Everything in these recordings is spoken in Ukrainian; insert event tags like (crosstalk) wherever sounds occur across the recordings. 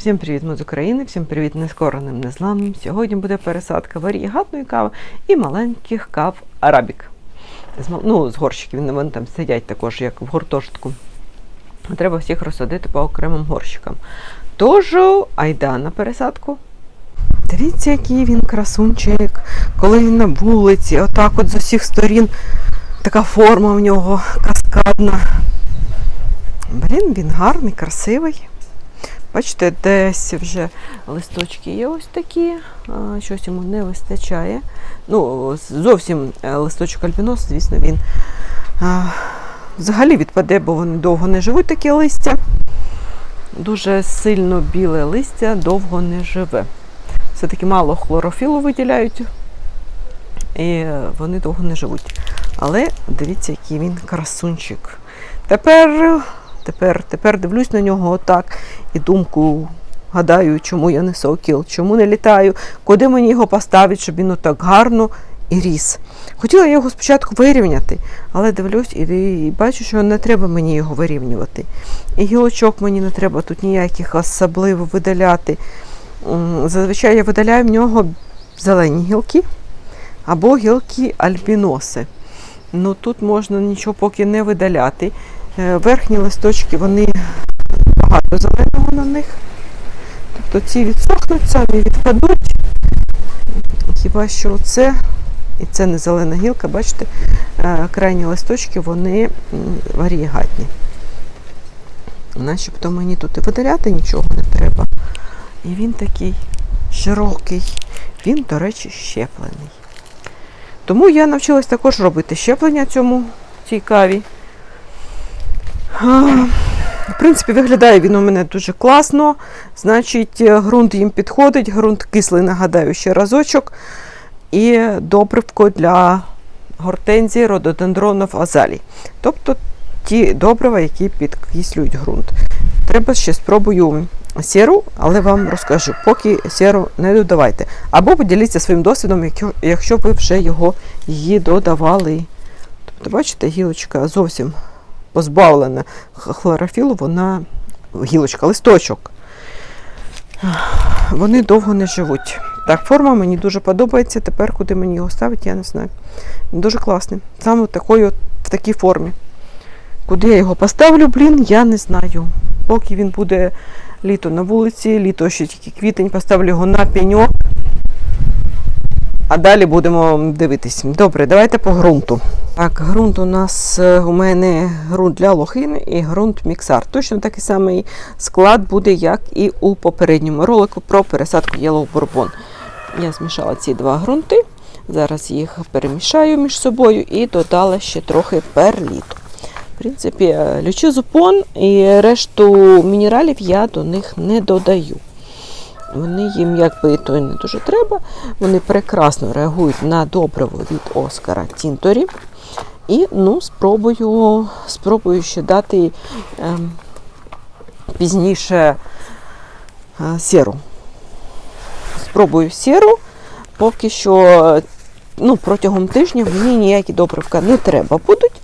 Всім привіт, ми з України, всім привіт нескореним, незламним. Сьогодні буде пересадка варігатної кави і маленьких кав арабік. Ну, з горщиків, вони там сидять також, як в гуртожитку. Треба всіх розсадити по окремим горщикам. Тож, айда на пересадку. Дивіться, який він красунчик, коли він на вулиці, отак от з усіх сторін така форма в нього каскадна. Блін, він гарний, красивий. Бачите, десь вже листочки є ось такі, щось йому не вистачає. Ну, зовсім е, листочок альбінос, звісно, він взагалі відпаде, бо вони довго не живуть такі листя. Дуже сильно біле листя довго не живе. Все-таки мало хлорофілу виділяють, і е, вони довго не живуть. Але дивіться, який він красунчик. Тепер Тепер, тепер дивлюсь на нього отак і думку гадаю, чому я не сокіл, чому не літаю, куди мені його поставити, щоб він отак гарно і ріс. Хотіла я його спочатку вирівняти, але дивлюсь і, і бачу, що не треба мені його вирівнювати. І гілочок мені не треба тут ніяких особливо видаляти. Зазвичай я видаляю в нього зелені гілки або гілки альбіноси. Ну тут можна нічого поки не видаляти. Е, Верхні листочки, вони багато зеленого на них. Тобто ці відсохнуть, самі відпадуть. Хіба що це, і це не зелена гілка, бачите, е, крайні листочки, вони варієгатні. Начебто мені тут і видаляти нічого не треба. І він такий широкий. Він, до речі, щеплений. Тому я навчилась також робити щеплення цьому цій каві. В принципі, виглядає він у мене дуже класно. Значить, е, ґрунт їм підходить, ґрунт кислий, нагадаю, ще разочок. І добривко для гортензії, рододендронів, азалій. Тобто ті добрива, які підкислюють ґрунт. Треба ще спробую сіру, але вам розкажу, поки сіру не додавайте. Або поділіться своїм досвідом, якщо ви вже його її додавали. Тобто, бачите, гілочка зовсім позбавлена хлорофілу, вона гілочка, листочок. Вони довго не живуть. Так, форма мені дуже подобається. Тепер куди мені його ставити, я не знаю. Дуже класний. Саме такої, от, в такій формі. Куди я його поставлю, блін, я не знаю. Поки він буде літо на вулиці, літо ще тільки квітень, поставлю його на пеньок. А далі будемо дивитись. Добре, давайте по ґрунту. Так, ґрунт у нас е, у мене ґрунт для лохини і ґрунт міксар. Точно такий самий склад буде, як і у попередньому ролику про пересадку Yellow Bourbon. Я змішала ці два ґрунти. Зараз їх перемішаю між собою і додала ще трохи перліту. В принципі, е, лючезупон і решту мінералів я до них не додаю. Вони їм якби і то не дуже треба. Вони прекрасно реагують на добриво від Оскара Тінторі. І ну, спробую, спробую ще дати ем, пізніше е, сіру. Спробую сіру, поки що ну, протягом тижня мені ніякі добривка не треба будуть,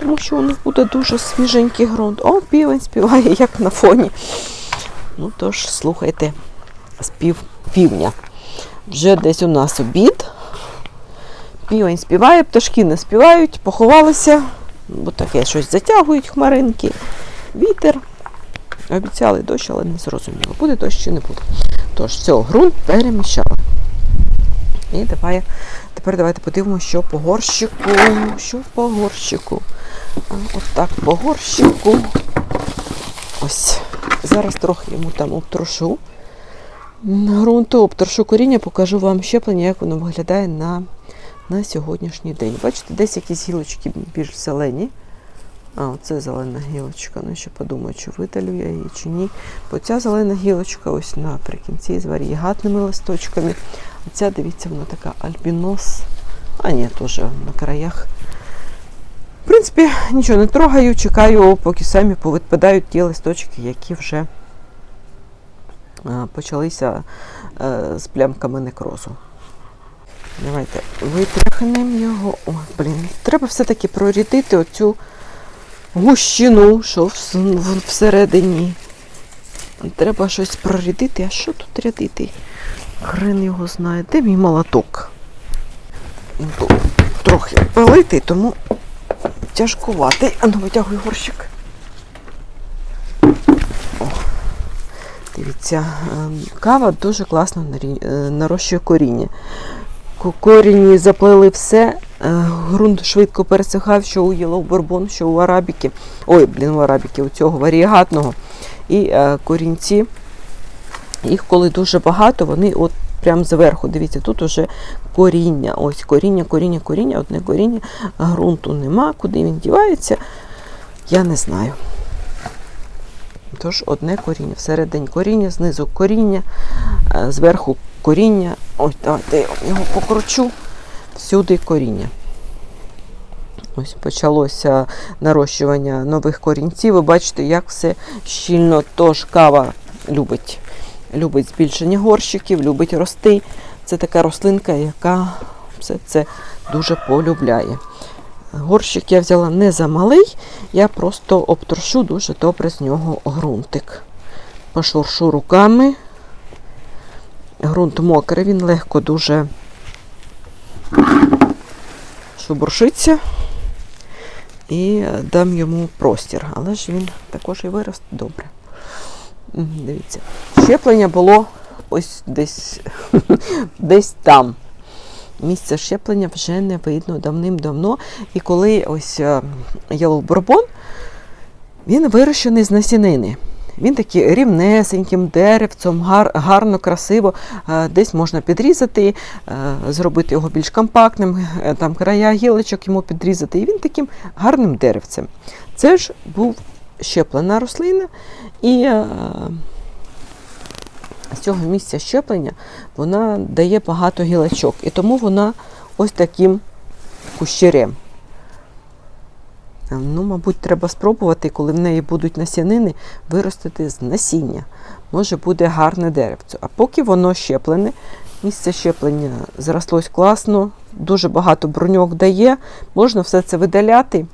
тому що них буде дуже свіженький ґрунт. О, півень співає, як на фоні. Ну тож, слухайте, спів півня. Вже десь у нас обід. Півень співає, пташки не співають, поховалися, бо таке щось затягують хмаринки. Вітер. Обіцяли дощ, але не зрозуміло, буде дощ чи не буде. Тож, все, ґрунт переміщали. І давай, тепер давайте подивимося, що по горщику. Що по горщику. От так по горщику. Ось. Зараз трохи йому там обтрошу. Грунту обтрошу коріння, покажу вам щеплення, як воно виглядає на, на сьогоднішній день. Бачите, десь якісь гілочки більш зелені. А, оце зелена гілочка. Ну, ще подумаю, чи видалю я її, чи ні. Бо ця зелена гілочка ось наприкінці з варієгатними листочками. А ця, дивіться, вона така альбінос. А ні, теж на краях. В принципі, нічого не трогаю, чекаю, поки самі повідпадають ті листочки, які вже почалися е, з плямками некрозу. Давайте витряхнемо його. Ой, блін, треба все-таки прорідити оцю гущину, що всередині. Треба щось прорядити. А що тут рядити? Хрен його знає. Де мій молоток? Трохи палитий, тому тяжкуватий. А ну витягуй горщик. Дивіться, ем, кава дуже класно е, нарощує коріння. Ко- Корінні заплели все, е, ґрунт швидко пересихав, що у Yellow Bourbon, що у арабіки. Ой, блін, у арабіки, у цього варієгатного. І е, корінці, їх коли дуже багато, вони от прямо зверху. Дивіться, тут уже коріння. Ось коріння, коріння, коріння, одне коріння, а ґрунту нема. Куди він дівається, я не знаю. Тож одне коріння. Всередині коріння, знизу коріння, е, зверху коріння. Ось давайте я його покручу. Всюди коріння. Ось почалося нарощування нових корінців. Ви бачите, як все щільно. Тож кава любить, любить збільшення горщиків, любить рости. Це така рослинка, яка все це дуже полюбляє. Горщик я взяла не за малий, я просто обтрошу дуже добре з нього ґрунтик. Пошуршу руками. Грунт мокрий, він легко дуже шубуршиться і дам йому простір. Але ж він також і виросте добре. Дивіться, щеплення було ось десь, (laughs) десь там. Місце щеплення вже не видно давним-давно. І коли ось е, Yellow він вирощений з насінини. Він такий рівнесеньким деревцем, гар, гарно, красиво. Е, Десь можна підрізати, е, зробити його більш компактним, там края гілочок йому підрізати. І він таким гарним деревцем. Це ж був щеплена рослина, і з цього місця щеплення вона дає багато гілочок. І тому вона ось таким кущерем. Ну, мабуть, треба спробувати, коли в неї будуть насінини, виростити з насіння. Може буде гарне деревце. А поки воно щеплене, місце щеплення зрослось класно, дуже багато бруньок дає, можна все це видаляти,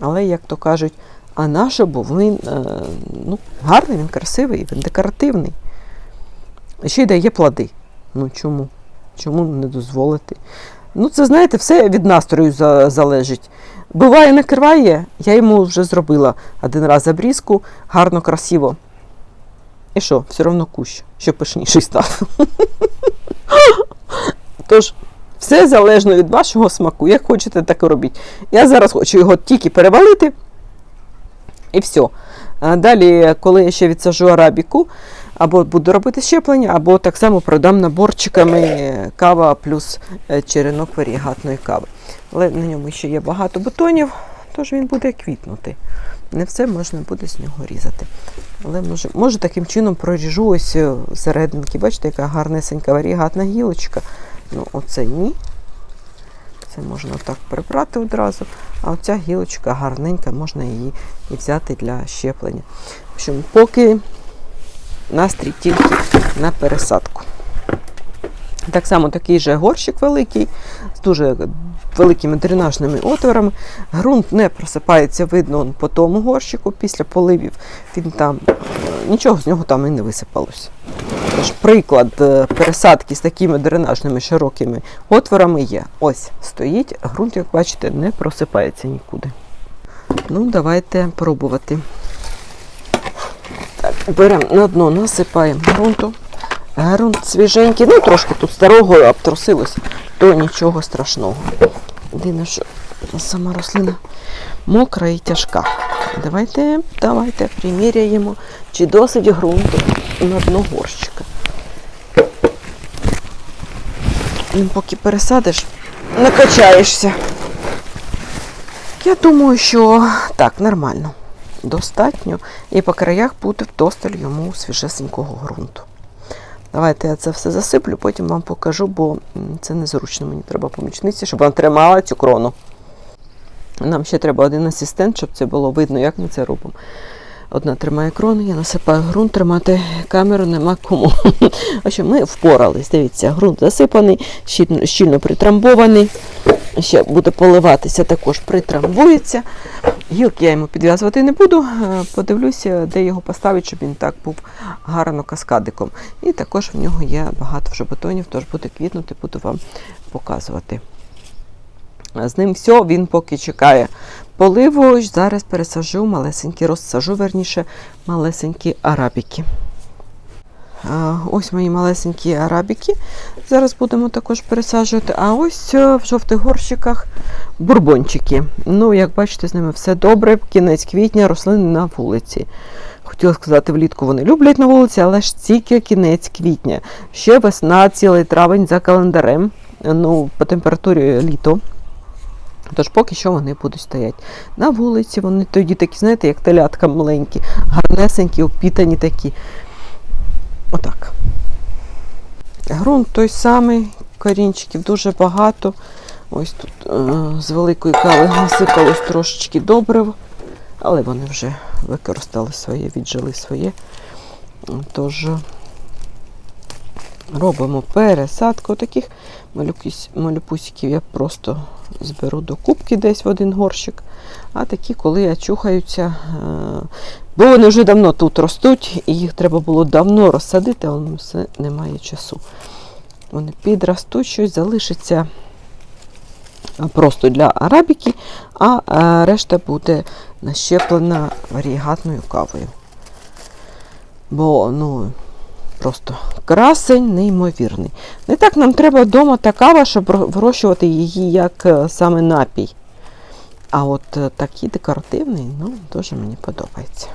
але, як то кажуть, а наше, бо він ну, гарний, він красивий, він декоративний. Ще й дає плоди. Ну чому? Чому не дозволити? Ну, це, знаєте, все від настрою за- залежить. Буває, накриває, я йому вже зробила один раз обрізку, гарно, красиво. І що, все одно кущ, що пишніший став. (laughs) Тож, все залежно від вашого смаку. Як хочете, так і робіть. Я зараз хочу його тільки перевалити. І все. Далі, коли я ще відсажу арабіку, або буду робити щеплення, або так само продам наборчиками е, кава плюс е, черенок варігатної кави. Але на ньому ще є багато бутонів, тож він буде квітнути. Не все можна буде з нього різати. Але може, може таким чином проріжу ось е, серединки. Бачите, яка гарнесенька варігатна гілочка. Ну, оце ні. Це можна так прибрати одразу. А оця гілочка гарненька, можна її і взяти для щеплення. Поки настрій тільки на пересадку. Так само такий же горщик великий, з дуже великими дренажними отворами. Грунт не просипається, видно по тому горщику. Після поливів він там е, нічого з нього там і не висипалося. Тож приклад е, пересадки з такими дренажними широкими отворами є. Ось стоїть, ґрунт, як бачите, не просипається нікуди. Ну, давайте пробувати. Беремо на дно, насипаємо ґрунту. Грунт свіженький, ну трошки тут старого обтрусилось, то нічого страшного. Єдине, що сама рослина мокра і тяжка. Давайте, давайте приміряємо, чи досить ґрунту на дно горщика. Він поки пересадиш, накачаєшся. Я думаю, що так, нормально. Достатньо. І по краях буде вдосталь йому свіжесенького ґрунту. Давайте я це все засиплю, потім вам покажу, бо це незручно. Мені треба помічниці, щоб вона тримала цю крону. Нам ще треба один асистент, щоб це було видно, як ми це робимо. Одна тримає крону, я насипаю ґрунт, тримати камеру нема кому. (laughs) В общем, ми впорались. Дивіться, ґрунт засипаний, щільно притрамбований. Ще буде поливатися, також притрамбується. Гілки я йому підв'язувати не буду. е, Подивлюся, де його поставити, щоб він так був гарно каскадиком. І також в нього є багато вже бутонів, тож буде квітнути, буду вам показувати. З ним все, він поки чекає поливу. Зараз пересаджу малесенькі, розсажу, верніше, малесенькі арабіки. Ось мої малесенькі арабіки. Зараз будемо також пересаджувати. А ось е, в жовтих горщиках бурбончики. Ну, як бачите, з ними все добре. Кінець квітня, рослини на вулиці. Хотіла сказати, влітку вони люблять на вулиці, але ж тільки кінець квітня. Ще весна, цілий травень за календарем. Ну, по температурі літо. Тож поки що вони будуть стояти на вулиці. Вони тоді такі, знаєте, як телятка маленькі, гарнесенькі, опітані такі. Отак. Грунт той самий, корінчиків дуже багато. Ось тут е, з великої кави насипалось трошечки добрив, але вони вже використали своє, віджили своє. Тож робимо пересадку таких малюпусиків я просто зберу до кубки десь в один горщик. А такі, коли очухаються, е, бо вони вже давно тут ростуть, і їх треба було давно розсадити, а воно все немає часу. Вони підростуть, щось залишиться просто для арабіки, а е, решта буде нащеплена варігатною кавою. Бо, ну, просто красень неймовірний. Не так нам треба вдома та кава, щоб вирощувати її як е, саме напій. А от е, такий декоративний, ну, дуже мені подобається.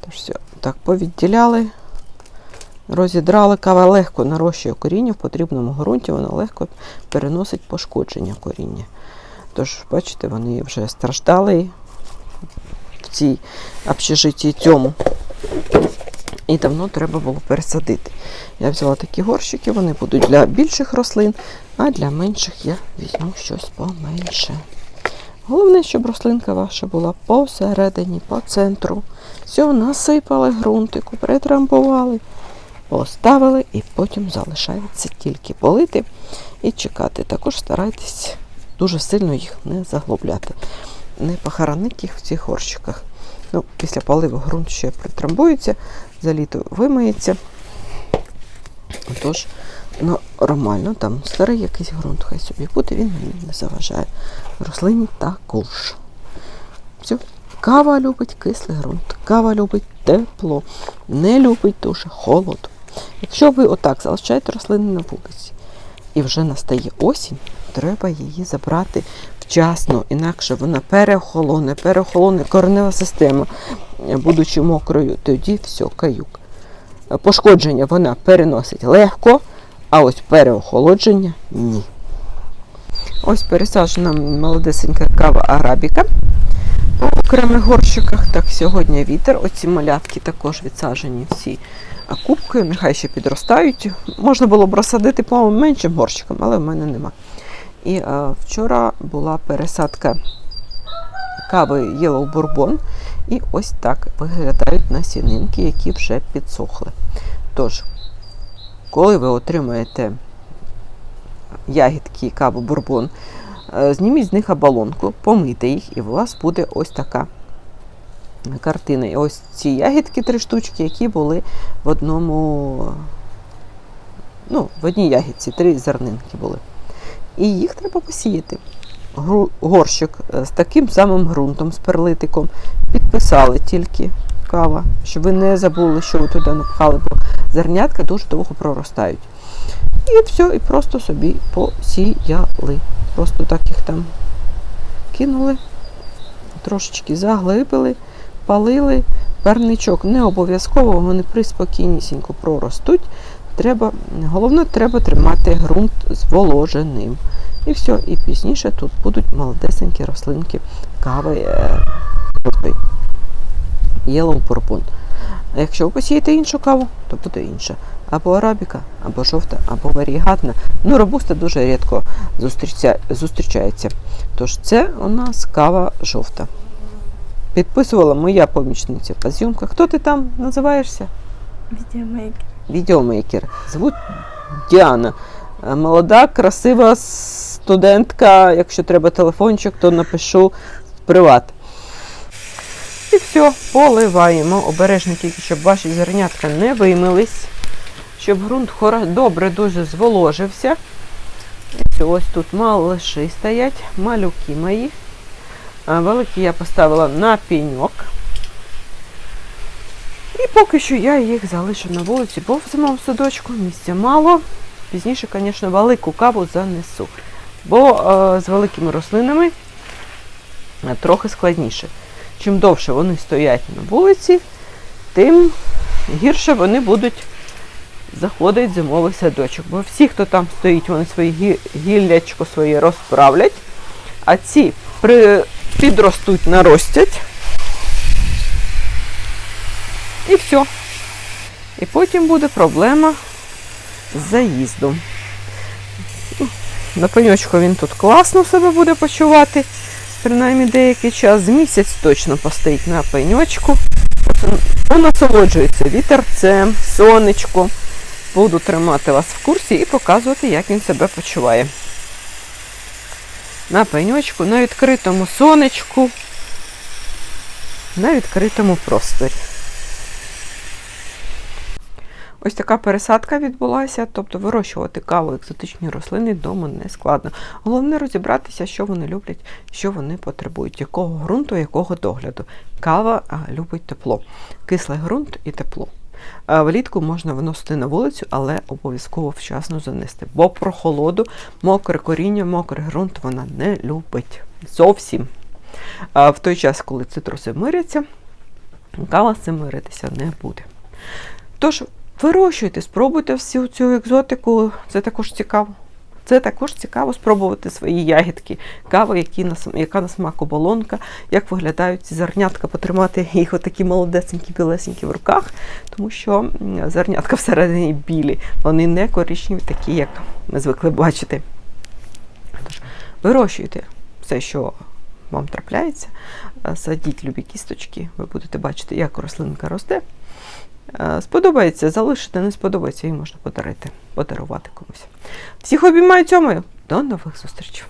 Тож все, так, повідділяли, розідрали, кава легко нарощує коріння в потрібному ґрунті, вона легко переносить пошкодження коріння. Тож, бачите, вони вже страждали в цій общежитті цьому. І давно треба було пересадити. Я взяла такі горщики, вони будуть для більших рослин, а для менших я візьму щось поменше. Головне, щоб рослинка ваша була посередині, по центру. Все, насипали ґрунтику, притрамбували, поставили і потім залишається тільки полити і чекати. Також старайтесь дуже сильно їх не заглубляти, не похоронити їх в цих горщиках. Ну, після поливу ґрунт ще притрамбується, за літо вимиється. Тож, ну, нормально, там старий якийсь ґрунт, хай собі буде, він мені не заважає. Рослині також. Все. Кава любить кислий ґрунт, кава любить тепло, не любить дуже холод. Якщо ви отак залишаєте рослини на вулиці і вже настає осінь, треба її забрати вчасно, інакше вона переохолоне, переохолоне коренева система, е, будучи мокрою, тоді все, каюк. Пошкодження вона переносить легко, а ось переохолодження ні. Ось пересаджена молодесенька кава арабіка у окремих горщиках. Так, сьогодні вітер. Оці малятки також відсаджені всі кубкою, нехай ще підростають. Можна було б розсадити по меншим горщикам, але в мене нема. І а, вчора була пересадка кави Yellow Bourbon. І ось так виглядають насінинки, які вже підсохли. Тож, коли ви отримаєте ягідки каву бурбон, е, зніміть з них оболонку, помийте їх, і у вас буде ось така картина. І ось ці ягідки, три штучки, які були в одному, ну, в одній ягідці, три зернинки були. І їх треба посіяти. Горщик е, з таким самим ґрунтом, з перлитиком. Підписали тільки кава, щоб ви не забули, що ви туди напхали, бо зернятка дуже довго проростають. І все, і просто собі посіяли. Просто так їх там кинули, трошечки заглибили, палили. Парничок не обов'язково, вони приспокійнісінько проростуть. Треба, головне, треба тримати ґрунт зволоженим. І все, і пізніше тут будуть молодесенькі рослинки кави е. Yellow Bourbon. А якщо ви посієте іншу каву, то буде інша. Або арабіка, або жовта, або варігатна. Ну, робуста дуже рідко зустріча- зустрічається. Тож це у нас кава жовта. Підписувала моя помічниця по зйомках. Хто ти там називаєшся? Відеомейкер. Відеомейкер. Звуть Діана. Е, Молода, красива, студентка. Якщо треба телефончик, то напишу в приват. І все, поливаємо. Обережно тільки, щоб ваші зернятка не вимились, щоб ґрунт добре дуже зволожився. Все, ось тут малыші стоять, малюки мої. Великі я поставила на пеньок. І поки що я їх залишу на вулиці, бо в зимовому садочку місця мало. Пізніше, звісно, велику каву занесу. Бо е, з великими рослинами е, трохи складніше. Чим довше вони стоять на вулиці, тим гірше вони будуть заходити в зимовий садочок. Бо всі, хто там стоїть, вони свої гіллячко своє розправлять, а ці при... підростуть, наростять. І все. І потім буде проблема з заїздом. На пеньочку він тут класно себе буде почувати. Принаймні деякий час, місяць точно постоїть на пеньочку. Понасолоджується вітерцем, сонечко. Буду тримати вас в курсі і показувати, як він себе почуває. На пеньочку, на відкритому сонечку, на відкритому просторі. Ось така пересадка відбулася, тобто вирощувати каву екзотичні рослини вдома не складно. Головне розібратися, що вони люблять, що вони потребують, якого ґрунту, якого догляду. Кава любить тепло, кислий ґрунт і тепло. Влітку можна виносити на вулицю, але обов'язково вчасно занести. Бо прохолоду, мокре коріння, мокрий ґрунт вона не любить. Зовсім. В той час, коли цитруси миряться, кава з цим миритися не буде. Тож, вирощуйте, спробуйте всю цю екзотику, це також цікаво. Це також цікаво спробувати свої ягідки, каву, які на, яка на смак оболонка, як виглядають ці зернятка, потримати їх отакі молодесенькі, білесенькі в руках, тому що зернятка всередині білі, вони не коричневі, такі, як ми звикли бачити. Тож, вирощуйте все, що вам трапляється, садіть любі кісточки, ви будете бачити, як рослинка росте. Е, Сподобається, залишити, не сподобається, її можна подарити, подарувати комусь. Всіх обіймаю цьому. До нових зустрічей!